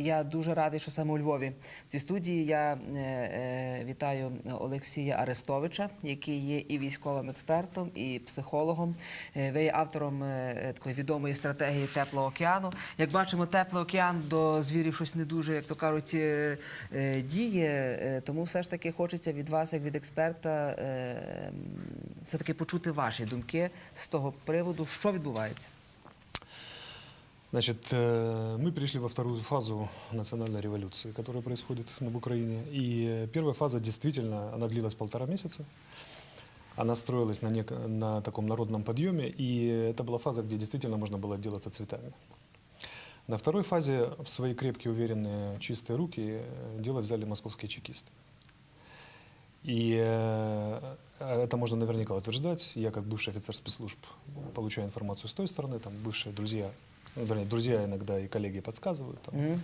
Я дуже радий, що саме у Львові в цій студії я е, е, вітаю Олексія Арестовича, який є і військовим експертом, і психологом. Е, ви є автором такої відомої стратегії теплого океану. Як бачимо, теплий океан до звірів щось не дуже, як то кажуть, діє. Тому все ж таки хочеться від вас, як від експерта, е, все-таки почути ваші думки з того приводу, що відбувається. Значит, э, мы перешли во вторую фазу национальной революции, которая происходит в Украине. И первая фаза действительно, она длилась полтора месяца. Она строилась на, нек- на таком народном подъеме, и это была фаза, где действительно можно было отделаться цветами. На второй фазе в свои крепкие, уверенные, чистые руки э, дело взяли московские чекисты. И э, это можно наверняка утверждать. Я, как бывший офицер спецслужб, получаю информацию с той стороны, там бывшие друзья, вернее, друзья иногда и коллеги подсказывают там, Мгм.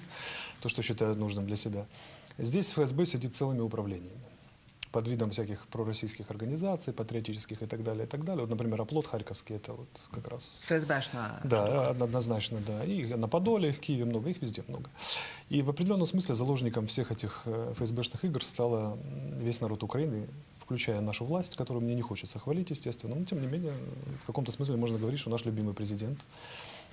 то, что считают нужным для себя. Здесь ФСБ сидит целыми управлениями под видом всяких пророссийских организаций, патриотических и так далее, и так далее. Вот, например, оплот Харьковский, это вот как раз ФСБшна да, однозначно, да. И на Подоле, в Киеве много, их везде много. И в определенном смысле заложником всех этих э, ФСБшных игр стала весь народ Украины, включая нашу власть, которую мне не хочется хвалить, естественно. Но, тем не менее, в каком-то смысле можно говорить, что наш любимый президент,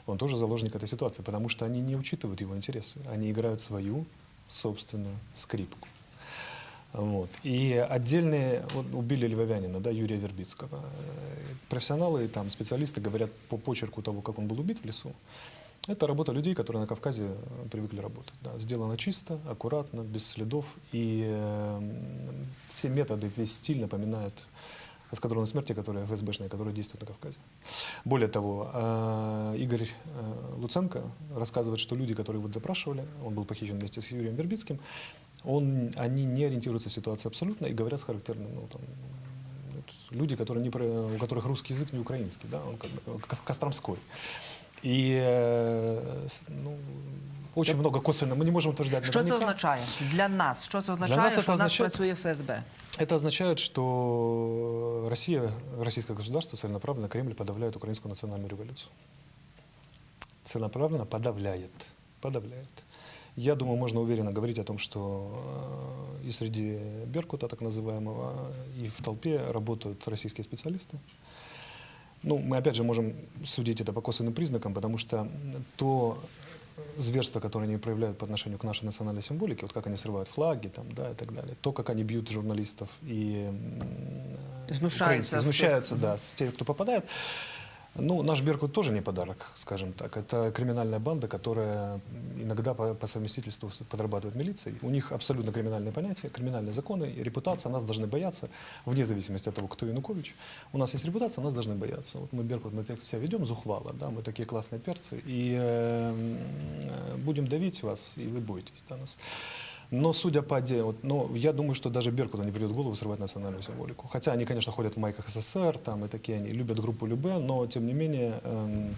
он тоже заложник этой ситуации, потому что они не учитывают его интересы. Они играют свою собственную скрипку. Вот. И отдельные, вот убили Львовянина, да, Юрия Вербицкого. Профессионалы, там, специалисты говорят по почерку того, как он был убит в лесу. Это работа людей, которые на Кавказе э, привыкли работать. Да. Сделано чисто, аккуратно, без следов. И э, все методы, весь стиль напоминают эскадроны смерти, которые ФСБшные, которые действуют на Кавказе. Более того, э, Игорь э, Луценко рассказывает, что люди, которые его допрашивали, он был похищен вместе с Юрием Вербицким, он, они не ориентируются в ситуации абсолютно и говорят с характерным, ну, там, люди, которые не, у которых русский язык не украинский, да, он как бы э, кос- костромской. И э, с- ну, очень много косвенно, мы не можем утверждать Що це наверняка. означає для нас? Що це означає, нас що це в нас означає- працює ФСБ? Это означает, что Россия, российское государство целенаправленно, Кремль подавляет украинскую национальную революцию. Целенаправленно подавляет. Подавляет. Я думаю, можно уверенно говорить о том, что э, и среди Беркута, так называемого, и в толпе работают российские специалисты. Ну, мы опять же можем судить это по косвенным признакам, потому что то зверство, которое они проявляют по отношению к нашей национальной символике, вот как они срывают флаги там, да, и так далее, то, как они бьют журналистов и м, Знущаются украинцев, с тех- знущаются, да, с тех, кто попадает. Ну, наш Беркут тоже не подарок, скажем так. Это криминальная банда, которая иногда по, по совместительству подрабатывает милицией. У них абсолютно криминальные понятия, криминальные законы, и репутация, нас должны бояться, вне зависимости от того, кто Янукович. У нас есть репутация, нас должны бояться. Вот мы Беркут, мы так себя ведем зухвало, да, мы такие классные перцы, и э, м, будем давить вас, и вы боитесь да, нас. Но судя по отде- вот, но я думаю, что даже Беркуту не придет в голову срывать национальную символику. Хотя они, конечно, ходят в майках СССР, там и такие они любят группу Любе, но тем не менее эм,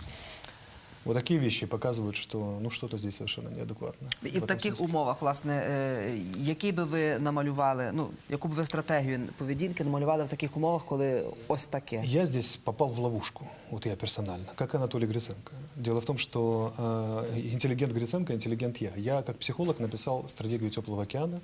вот такие вещи показывают, что ну что-то здесь совершенно неадекватно. І в этом таких смысле. умовах, власне, е, які би ви намалювали, ну яку б ви стратегію поведінки намалювали в таких умовах, коли ось таке? Я здесь попал в ловушку, вот я персонально, как Анатолий Гриценко. Дело в том, что э, интеллигент Гриценко, интеллигент я. Я как психолог написал стратегию теплого океана.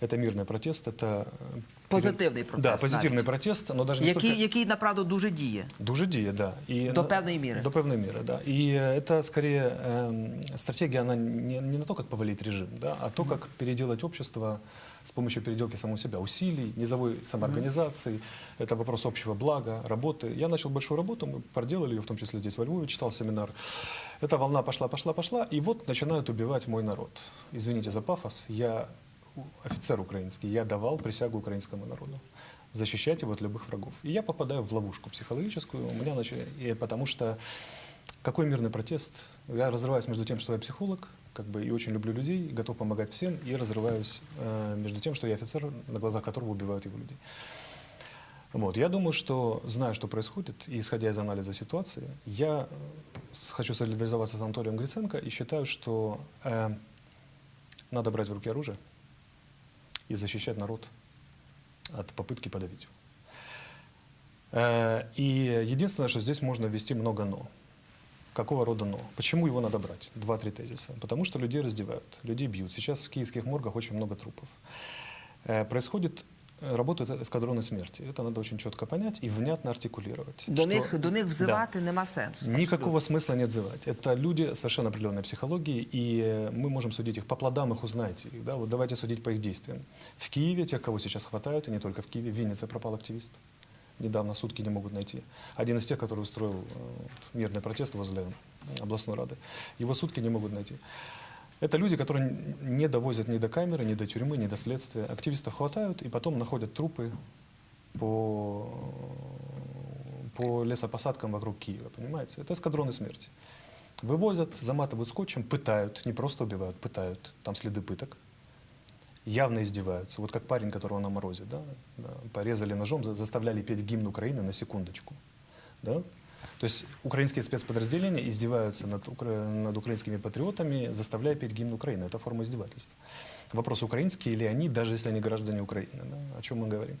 Это мирный протест, это э, Позитивний протест. Да, позитивный навіть. протест, но даже не Який, столько- який направду дуже діє. Дуже діє, да. И До на- певної міри. До певной меры, да. И э, это скорее эм, стратегия, она не, не на то, как повалить режим, да, а то, как переделать общество с помощью переделки самого себя, усилий, низовой самоорганизации. Это вопрос общего блага, работы. Я начал большую работу, мы проделали ее, в том числе здесь во Львове, читал семинар. Эта волна пошла, пошла, пошла, и вот начинают убивать мой народ. Извините за пафос, я офицер украинский, я давал присягу украинскому народу защищать его от любых врагов. И я попадаю в ловушку психологическую, у меня начали, и потому что какой мирный протест? Я разрываюсь между тем, что я психолог, как бы и очень люблю людей, готов помогать всем, и разрываюсь э, между тем, что я офицер, на глазах которого убивают его людей. Вот. Я думаю, что, зная, что происходит, и исходя из анализа ситуации, я э, хочу солидаризоваться с Анатолием Гриценко и считаю, что э, надо брать в руки оружие и защищать народ от попытки подавить его. Э, И единственное, что здесь можно ввести много «но». Какого рода но? Почему его надо брать? Два-три тезиса. Потому что людей раздевают, людей бьют. Сейчас в киевских моргах очень много трупов. Э, Происходит, э, работают эскадроны смерти. Это надо очень четко понять и внятно артикулировать. До что- них, до них Да. взивати нема сенсу. Никакого смысла не отзывать. Это люди совершенно определенной психологии, и э, мы можем судить их по плодам, их узнаете. Да? Вот давайте судить по их действиям. В Киеве, тех, кого сейчас хватают, и не только в Киеве, в Виннице пропал активист. Недавно сутки не могут найти. Один из тех, который устроил э, мирный протест возле областной рады. Его сутки не могут найти. Это люди, которые не довозят ни до камеры, ни до тюрьмы, ни до следствия. Активистов хватают, и потом находят трупы по, по лесопосадкам вокруг Киева, понимаете? Это эскадроны смерти. Вывозят, заматывают скотчем, пытают, не просто убивают, пытают, там следы пыток. Явно издеваются. Вот как парень, которого на морозе, да, да, порезали ножом, за- заставляли петь гимн Украины на секундочку. Да? То есть украинские спецподразделения издеваются над, над украинскими патриотами, заставляя петь гимн Украины. Это форма издевательства. Вопрос, украинские ли они, даже если они граждане Украины. Да? О чем мы говорим?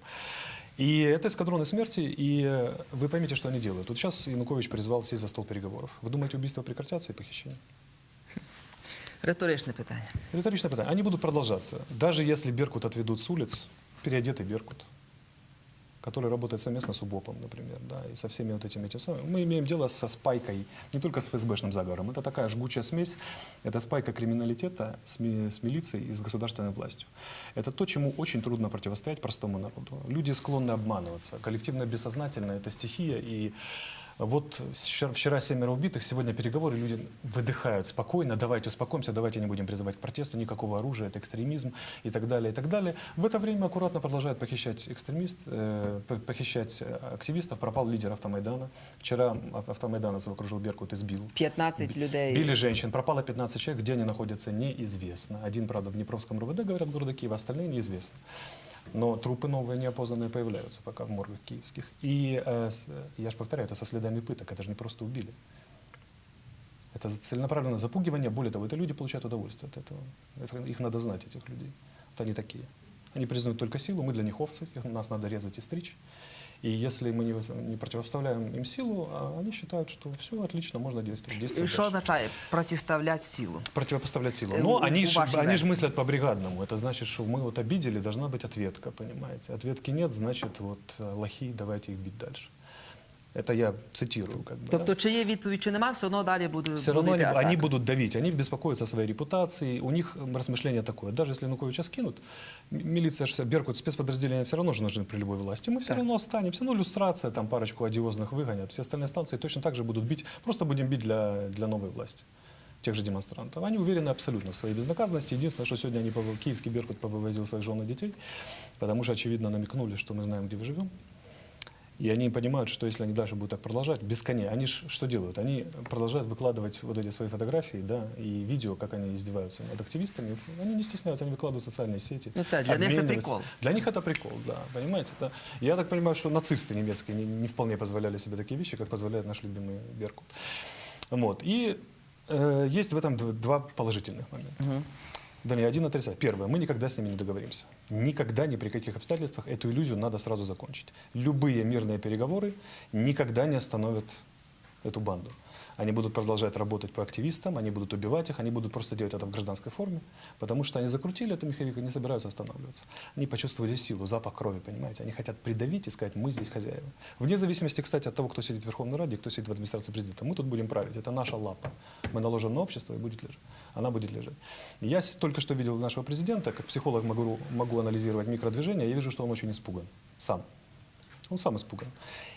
И это эскадроны смерти, и вы поймите, что они делают. Вот сейчас Янукович призвал сесть за стол переговоров. Вы думаете, убийства прекратятся и похищения? Риторичне питання. Риторичное питание. Они будут продолжаться. Даже если Беркут отведут с улиц, переодетый Беркут, который работает совместно с УБОПом, например, да, и со всеми вот этими этими самыми. Мы имеем дело со спайкой, не только с ФСБшным заговором. Это такая жгучая смесь, это спайка криминалитета с, ми- с милицией и с государственной властью. Это то, чему очень трудно противостоять простому народу. Люди склонны обманываться. Коллективно бессознательно это стихия, и вот вчера, семеро убитых, сегодня переговоры, люди выдыхают спокойно, давайте успокоимся, давайте не будем призывать к протесту, никакого оружия, это экстремизм и так далее, и так далее. В это время аккуратно продолжают похищать экстремист, э, по- похищать активистов, пропал лидер автомайдана. Вчера ав- автомайдановцев окружил Беркут и сбил. 15 людей. Били женщин, пропало 15 человек, где они находятся, неизвестно. Один, правда, в Днепровском РВД, говорят, города Киева, остальные неизвестно. Но трупы новые, неопознанные появляются пока в моргах киевских. И, э, с- я же повторяю, это со следами пыток, это же не просто убили. Это целенаправленное запугивание, более того, это люди получают удовольствие от этого. Это- их надо знать, этих людей. Вот они такие. Они признают только силу, мы для них овцы, нас надо резать и стричь. И если мы не, не противопоставляем им силу, а они считают, что все отлично, можно действовать. действовать Що дальше означає протиставляти силу? противопоставлять силу. Э, Но они же вашей они ж версии. мыслят по бригадному. Это значит, что мы вот обидели, должна быть ответка, понимаете? Ответки нет, значит, вот э, лохи, давайте их бить дальше. Это я цитирую. Как бы, да. Тобто, чи є відповідь, чи нема, все одно далі буде Все равно буде они, атака. они будут давить, они беспокоятся о своей репутации. У них м, размышление такое. Даже если Януковича скинут, м- милиция, ж вся- Беркут, спецподразделения все равно же нужны при любой власти. Мы все Так. равно останемся. Ну, иллюстрация, там парочку одиозных выгонят. Все остальные станции точно так же будут бить. Просто будем бить для, для новой власти. Тех же демонстрантов. Они уверены абсолютно в своей безнаказанности. Единственное, что сегодня они, пов- киевский Беркут повывозил своих жен и детей, потому что, очевидно, намекнули, что мы знаем, где вы живем. И они понимают, что если они дальше будут так продолжать, без коней, они ж что делают? Они продолжают выкладывать вот эти свои фотографии, да, и видео, как они издеваются над активистами. Они не стесняются, они выкладывают в социальные сети. Ну, це для них обмениваются. прикол. Для них это прикол, да, понимаете? Да. Я так понимаю, что нацисты немецкие не, не вполне позволяли себе такие вещи, как позволяет наш любимый Беркут. Вот. И э, есть в этом дв- два положительных момента. Мгм. Да не один отрицать. Первое, мы никогда с ними не договоримся. Никогда, ни при каких обстоятельствах эту иллюзию надо сразу закончить. Любые мирные переговоры никогда не остановят эту банду. Они будут продолжать работать по активистам, они будут убивать их, они будут просто делать это в гражданской форме, потому что они закрутили эту меховик и не собираются останавливаться. Они почувствовали силу, запах крови, понимаете? Они хотят придавить и сказать, мы здесь хозяева. Вне зависимости, кстати, от того, кто сидит в Верховной Раде, кто сидит в администрации президента. Мы тут будем править, это наша лапа. Мы наложим на общество и будет лежать. Она будет лежать. Я только что видел нашего президента, как психолог могу, могу анализировать микродвижения, я вижу, что он очень испуган. Сам. Он сам испуган.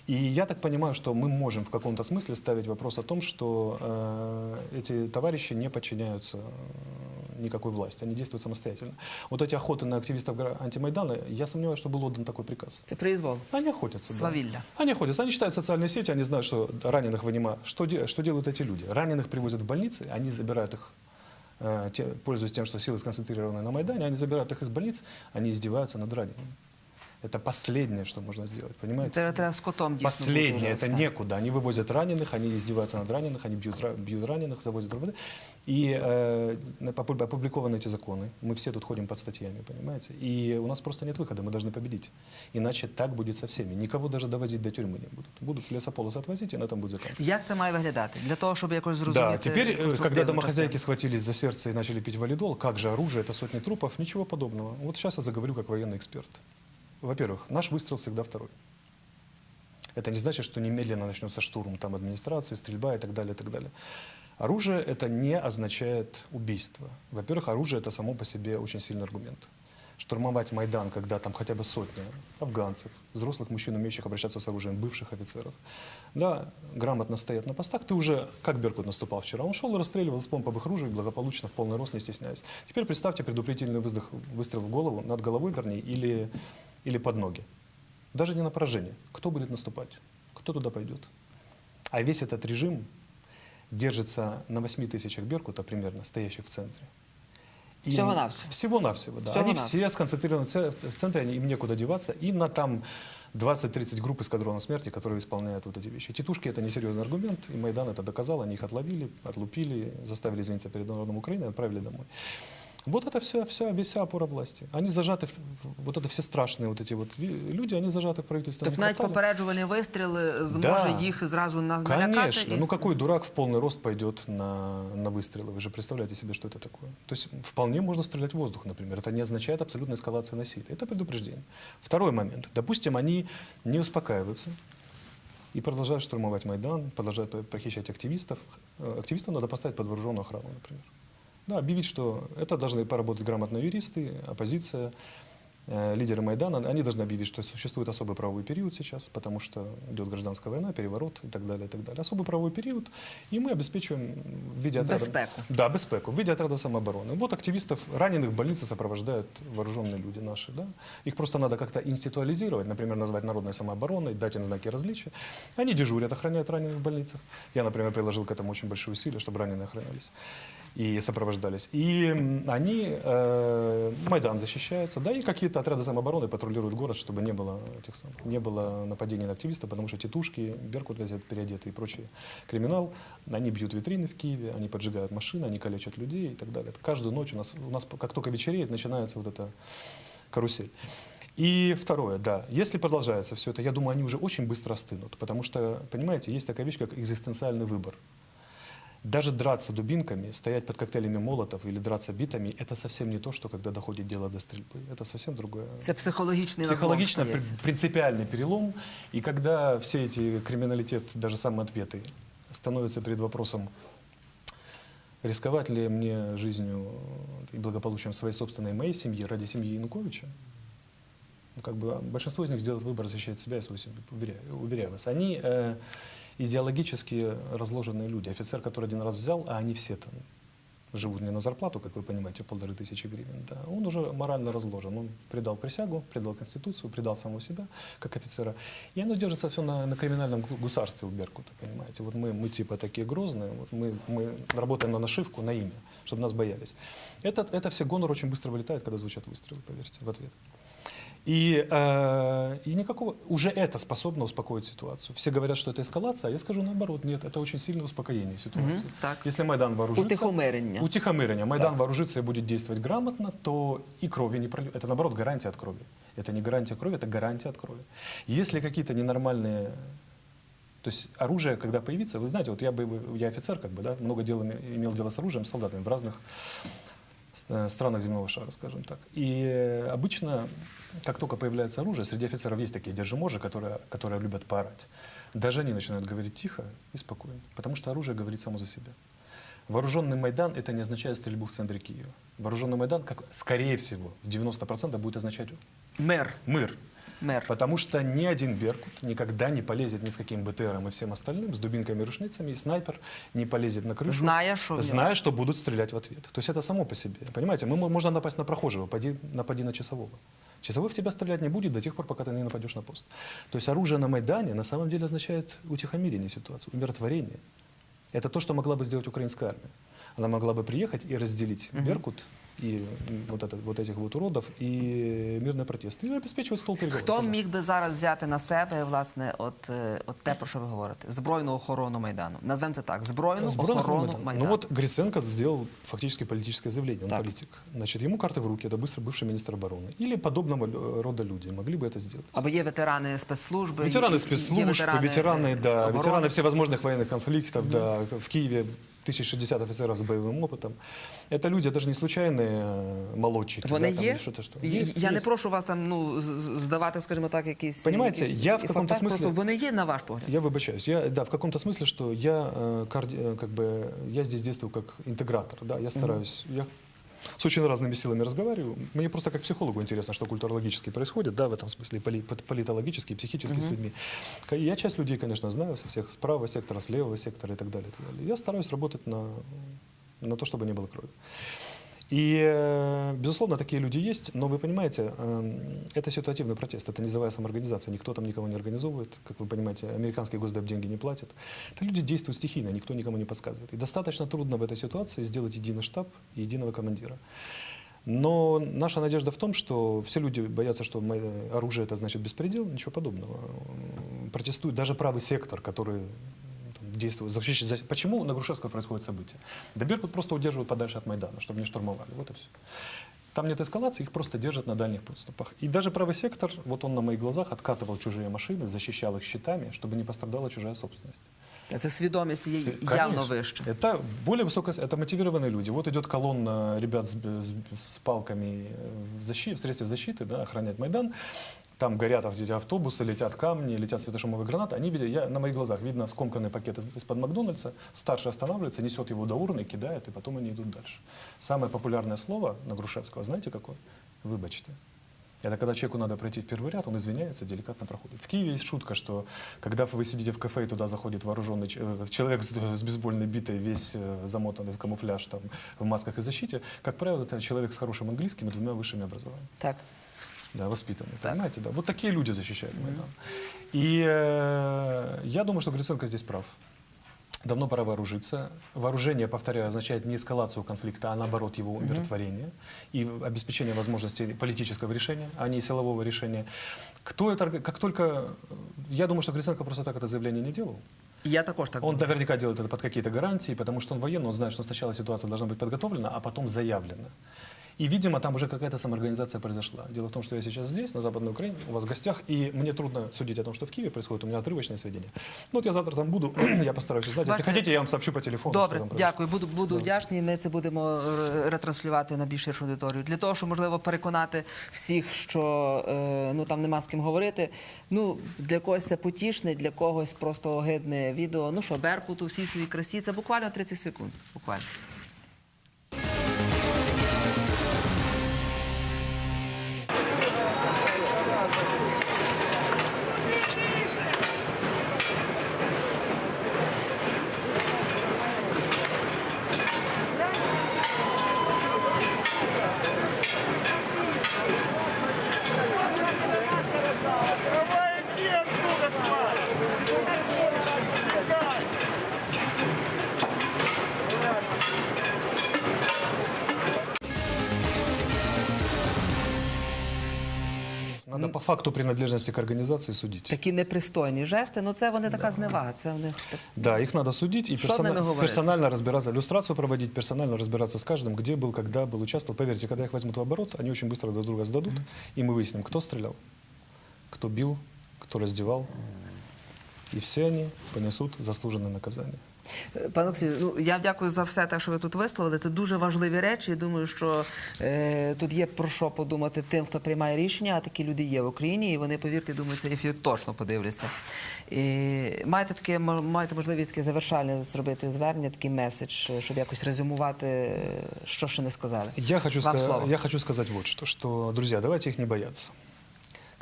И я так понимаю, что мы можем в каком-то смысле ставить вопрос о том, что э, эти товарищи не подчиняются э, никакой власти, они действуют самостоятельно. Вот эти охоты на активистов антимайдана, я сомневаюсь, что был отдан такой приказ. Це произвол. Они охотятся. да. Свавилля. Они охотятся, они читают социальные сети, они знают, что раненых вынимают. Что, де- что делают эти люди? Раненых привозят в больницы, они забирают их, э, те- пользуясь тем, что силы сконцентрированы на Майдане, они забирают их из больниц, они издеваются над ранеными. Это последнее, что можно сделать, понимаете? Це треба з котом дійсно. бути Последнее, вже, это так. некуда. Они вывозят раненых, они издеваются над раненых, они бьют, ра- бьют раненых, завозят РВД. И э, на- опу- опубликованы эти законы. Мы все тут ходим под статьями, понимаете? И у нас просто нет выхода, мы должны победить. Иначе так будет со всеми. Никого даже довозить до тюрьмы не будут. Будут лесополос отвозить, и на этом будет заканчиваться. Як це має виглядати? Для того, щоб якось зрозуміти. Да, теперь, э, когда конструктивну домохозяйки частину. схватились за сердце и начали пить валидол, как же оружие, это сотни трупов, ничего подобного. Вот сейчас я заговорю как военный эксперт. Во-первых, наш выстрел всегда второй. Это не значит, что немедленно начнется штурм там администрации, стрельба и так далее, и так далее. Оружие это не означает убийство. Во-первых, оружие это само по себе очень сильный аргумент. Штурмовать Майдан, когда там хотя бы сотня афганцев, взрослых мужчин, умеющих обращаться с оружием, бывших офицеров, да, грамотно стоят на постах, ты уже, как Беркут наступал вчера, он шел и расстреливал из помповых ружей благополучно, в полный рост, не стесняясь. Теперь представьте предупредительный выстрел в голову, над головой, вернее, или, или под ноги. Даже не на поражение. Кто будет наступать? Кто туда пойдет? А весь этот режим держится на 8 тысячах Беркута примерно, стоящих в центре. Всего-навсего. Всего-навсего, да. Всего-навсего. Они все сконцентрированы в центре, они- им некуда деваться. И на там 20-30 групп эскадронов смерти, которые исполняют вот эти вещи. Титушки это несерьезный аргумент, и Майдан это доказал, они их отловили, отлупили, заставили извиниться перед народом Украины и отправили домой. Вот это все, вся, весь вся опора власти. Они зажаты, в, в- вот это все страшные вот эти вот ви- люди, они зажаты в правительственном Тобто навіть квартале. попереджувальний вистріл е, зможе Да. їх зразу на- налякати. Конечно. і- Ну какой дурак в полный рост пойдет на, на выстрелы? Вы же представляете себе, что это такое? То есть вполне можно стрелять в воздух, например. Это не означает абсолютной эскалации насилия. Это предупреждение. Второй момент. Допустим, они не успокаиваются и продолжают штурмовать Майдан, продолжают по- похищать активистов. Э, Активистам надо поставить под вооруженную охрану, например. Да, объявить, что это должны поработать грамотно юристы, оппозиция, э, лидеры Майдана. Они должны объявить, что существует особый правовой период сейчас, потому что идет гражданская война, переворот и так далее, и так далее. Особый правовой период, и мы обеспечиваем в виде отряда... Безпеку. Да, безпеку, в виде отряда самообороны. Вот активистов, раненых в больнице сопровождают вооруженные люди наши. Да? Их просто надо как-то институализировать, например, назвать народной самообороной, дать им знаки различия. Они дежурят, охраняют раненых в больницах. Я, например, приложил к этому очень большие усилия, чтобы раненые охранялись и сопровождались. И они, э, Майдан защищается, да, и какие-то отряды самообороны патрулируют город, чтобы не было, этих самых, не было нападений на активистов, потому что титушки, Беркут газет переодеты и прочий криминал, они бьют витрины в Киеве, они поджигают машины, они калечат людей и так далее. Каждую ночь у нас, у нас как только вечереет, начинается вот эта карусель. И второе, да, если продолжается все это, я думаю, они уже очень быстро остынут, потому что, понимаете, есть такая вещь, как экзистенциальный выбор. Даже драться дубинками, стоять под коктейлями молотов или драться битами, это совсем не то, что когда доходит дело до стрельбы. Это совсем другое. Психологічний наклон Психологично при- принципиальный перелом. И когда все эти криминалитет, даже самые ответы, становятся перед вопросом, рисковать ли мне жизнью и благополучием своей собственной моей семьи ради семьи Януковича, ну, как бы большинство из них сделает выбор защищать себя и свою семью, уверяю, уверяю вас. Они э, идеологически разложенные люди. Офицер, который один раз взял, а они все там живут не на зарплату, как вы понимаете, полторы тысячи гривен, да, он уже морально разложен. Он предал присягу, предал Конституцию, предал самого себя, как офицера. И оно держится все на, на криминальном гу- гусарстве у Беркута, понимаете. Вот мы, мы типа такие грозные, вот мы, мы работаем на нашивку, на имя, чтобы нас боялись. Это, это все гонор очень быстро вылетает, когда звучат выстрелы, поверьте, в ответ. И, э, и никакого, уже это способно успокоить ситуацию. Все говорят, что это эскалация, а я скажу наоборот, нет, это очень сильное успокоение ситуации. Мгм, так. Если Майдан вооружится... Утихомирення. Утихомирення. Майдан Так. вооружится и будет действовать грамотно, то и крови не прольет. Это, наоборот, гарантия от крови. Это не гарантия крови, это гарантия от крови. Если какие-то ненормальные... То есть оружие, когда появится, вы знаете, вот я, бы, я офицер, как бы, да, много дел, име- имел дело с оружием, с солдатами в разных странах земного шара, скажем так. И э, обычно, как только появляется оружие, среди офицеров есть такие держиможи, которые, которые любят поорать. Даже они начинают говорить тихо и спокойно, потому что оружие говорит само за себя. Вооруженный Майдан это не означает стрельбу в центре Киева. Вооруженный Майдан, как, скорее всего, в 90% будет означать Мир. мир. Мир. Потому что ни один Беркут никогда не полезет ни с каким БТРом и всем остальным, с дубинками и рушницами, и снайпер не полезет на крышу. Зная, что. Зная, что будут стрелять в ответ. То есть это само по себе. Понимаете, мы, мо- можно напасть на прохожего, поди, напади на часового. Часовой в тебя стрелять не будет до тех пор, пока ты не нападешь на пост. То есть оружие на Майдане на самом деле означает утихомирение ситуации, умиротворение. Это то, что могла бы сделать украинская армия. Она могла бы приехать и разделить Беркут и м, вот, это, вот этих вот уродов и мирный протест. И обеспечивать стол переговоров. Хто пожалуйста. міг би зараз взяти на себе власне, от, е, от те, про що ви говорите? Збройну охорону майдану. Назвемо це так: збройну Сборная охорону Майдана. майдану. Ну вот Гриценко сделал фактически политическое заявление, он Так. политик. Значит, ему карты в руки, это быстро бывший министр обороны. Или подобного э, рода люди могли бы это сделать. Або є ветерани спецслужби, Ветераны є- є спецслужб, ветерани, ветераны, е, да, оборони. ветераны всевозможных военных конфликтов, да, в Киеве 1060 офицеров с боевым опытом. Это люди, это же не случайные э, молодчики. Вони да, там, є? или что-то, что. Є- Есть, Я не есть. прошу вас там ну з- з- здавати, скажімо так, якісь Понимаете, якісь я в каком-то факти, просто смысле- вони є на ваш погляд. Я выбачаюсь. Я, да, в каком-то смысле, что я, э, карди- э, как бы, я здесь действую как интегратор. Да, я стараюсь. Я с очень разными силами разговариваю. Мне просто как психологу интересно, что культурологически происходит, да, в этом смысле, поли- политологически, и психически с людьми. Я часть людей, конечно, знаю, со всех, с правого сектора, с левого сектора и так далее. и так далее. Я стараюсь работать на, на то, чтобы не было крови. И, э, безусловно, такие люди есть, но вы понимаете, эм, это ситуативный протест, это низовая самоорганизация, никто там никого не организовывает, как вы понимаете, американский госдеп деньги не платит. Это люди действуют стихийно, никто никому не подсказывает. И достаточно трудно в этой ситуации сделать единый штаб и единого командира. Но наша надежда в том, что все люди боятся, что мы- оружие это значит беспредел, ничего подобного. Протестует даже правый сектор, который действует. защищ- за- Почему на Грушевского происходит событие? Да Беркут просто удерживают подальше от Майдана, чтобы не штурмовали. Вот и все. Там нет эскалации, их просто держат на дальних подступах. И даже правый сектор, вот он на моих глазах откатывал чужие машины, защищал их щитами, чтобы не пострадала чужая собственность. Це свідомість є С- явно конечно. вища. Это более высокая, это мотивированные люди. Вот идет колонна ребят с, с- с палками э, в, защи- в средстве защиты, да, охранять Майдан. Там горят эти автобусы, летят камни, летят светошумовые гранаты. Они видят, я, на моих глазах видно скомканный пакет из- из-под Макдональдса. Старший останавливается, несет его до урны, кидает, и потом они идут дальше. Самое популярное слово на Грушевского, знаете какое? Выбачьте. Это когда человеку надо пройти в первый ряд, он извиняется, деликатно проходит. В Киеве есть шутка, что когда вы сидите в кафе, и туда заходит вооруженный э, человек с, с бейсбольной битой, весь э, замотанный в камуфляж, там, в масках и защите, как правило, это человек с хорошим английским и двумя высшими образованиями. Так. Да, воспитанный. Так. Понимаете, да? Вот такие люди защищают Майдан. И э, я думаю, что Гриценко здесь прав. Давно пора вооружиться. Вооружение, повторяю, означает не эскалацию конфликта, а наоборот его умиротворение и обеспечение возможности политического решения, а не силового решения. Кто это, как только... э, Я думаю, что Гриценко просто так это заявление не делал. Я також так. Он наверняка делает это под какие-то гарантии, потому что он военный, он знает, что сначала ситуация должна быть подготовлена, а потом заявлена. И, видимо, там уже какая-то самоорганизация произошла. Дело в том, что я сейчас здесь, на Западной Украине, у вас в гостях, и мне трудно судить о том, что в Киеве происходит, у меня отрывочные сведения. Ну, вот я завтра там буду, я постараюсь узнать. Если Бачите, хотите, я вам сообщу по телефону. Добре, там дякую. Буду, буду вдячний. Ми це будемо ретранслювати на більш ширшу аудиторію. Для того, щоб можливо переконати всіх, що е, ну там нема з ким говорити. Ну для когось це потішне, для когось просто огидне відео. Ну що, Беркут у всій своїй красі. Це буквально 30 секунд. Буквально. Факту принадлежности к организации судить. Такі непристойні жести. Ну це вони така зневага. Це в них так. Да, их надо судить и Что персона- с ними говорить? персонально разбираться, иллюстрацию проводить, персонально разбираться с каждым, где был, когда был, участвовал. Поверьте, когда их возьмут в оборот, они очень быстро друг друга сдадут, и мы выясним, кто стрелял, кто бил, кто раздевал. И все они понесут заслуженное наказание. Е, Пане Олексію, ну я дякую за все те, що ви тут висловили. Це дуже важливі речі. Я думаю, що е, тут є про що подумати тим, хто приймає рішення. А такі люди є в Україні, і вони, повірте, думаю, цей ефір точно подивляться. І маєте таке маєте можливість таке завершальне зробити звернення, такий меседж, щоб якось резюмувати, що ще не сказали. Я хочу, Вам слово. я хочу сказать вот что, что, друзья, давайте их не бояться.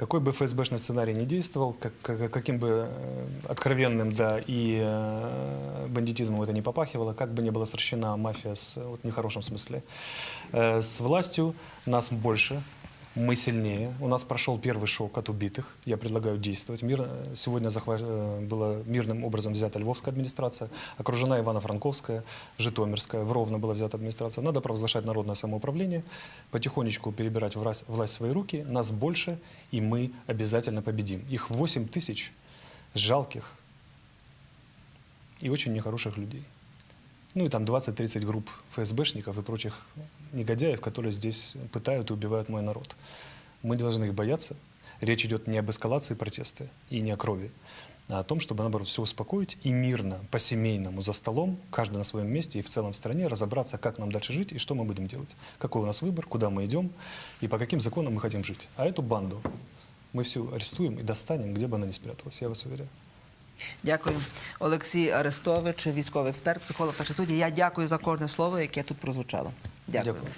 Какой бы ФСБшный сценарий ни действовал, как, как- каким бы э, откровенным да, и э, бандитизмом это не попахивало, как бы ни была сращена мафия с, вот, в нехорошем смысле, э, с властью нас больше, Мы сильнее. У нас прошел первый шок от убитых. Я предлагаю действовать. Мир, э, сегодня захва- э, была мирным образом взята Львовская администрация, окружена Ивано-Франковская, Житомирская, в Ровно была взята администрация. Надо провозглашать народное самоуправление, потихонечку перебирать власть, власть в свои руки. Нас больше, и мы обязательно победим. Их 8 тысяч жалких и очень нехороших людей. Ну и там 20-30 групп ФСБшников и прочих негодяев, которые здесь пытают и убивают мой народ. Мы не должны их бояться. Речь идет не об эскалации протеста и не о крови, а о том, чтобы, наоборот, все успокоить и мирно, по-семейному, за столом, каждый на своем месте и в целом в стране разобраться, как нам дальше жить и что мы будем делать. Какой у нас выбор, куда мы идем и по каким законам мы хотим жить. А эту банду мы всю арестуем и достанем, где бы она ни спряталась, я вас уверяю. Дякую. Олексій Арестович, військовий експерт, психолог та студії. Я дякую за кожне слово, яке тут прозвучало. дякую. Дякую.